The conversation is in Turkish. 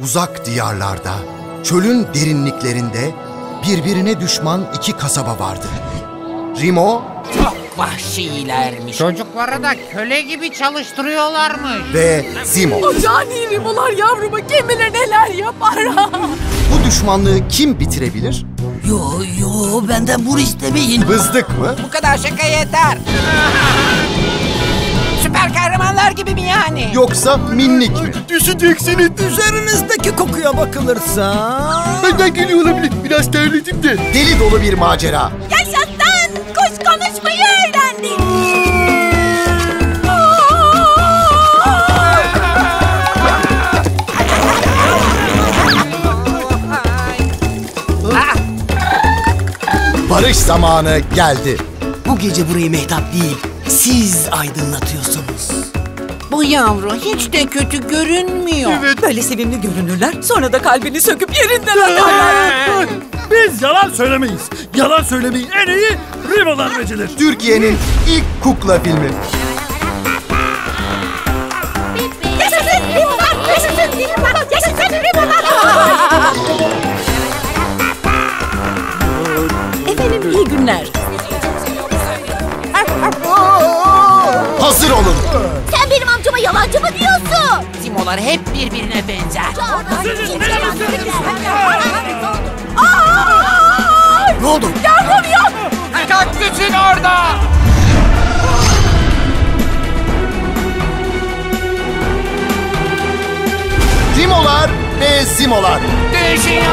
Uzak diyarlarda, çölün derinliklerinde birbirine düşman iki kasaba vardı. Rimo Çok vahşilermiş. Çocukları da köle gibi çalıştırıyorlarmış. ve Zimo. O cani rimolar yavruma kim bilir neler yapar. Bu düşmanlığı kim bitirebilir? Yo yo benden bunu istemeyin. Bızdık mı? Bu kadar şaka yeter. Gibi mi yani? Yoksa minnik mi? Düşeceksiniz. Üzerinizdeki kokuya bakılırsa... Benden geliyor olabilir. Biraz terledim de. Deli dolu bir macera. Yaşasın kuş konuşmayı öğrendik. Barış zamanı geldi. Bu gece burayı mehtap değil, siz aydınlatıyorsunuz. Bu yavru hiç de kötü görünmüyor. Böyle sevimli görünürler. Sonra da kalbini söküp yerinden atarlar. Biz yalan söylemeyiz. Yalan söylemeyi en iyi Rimo'lar becerir. Türkiye'nin ilk kukla filmi. Yaşasın rimolar. Yaşasın rimolar. Yaşasın rimolar. Efendim iyi günler. Hazır olun. Simolar hep birbirine benzer. Ne oldu? Yardım yok. Kaktüsün orada. Rimolar ve Zimolar. Düşüyorum.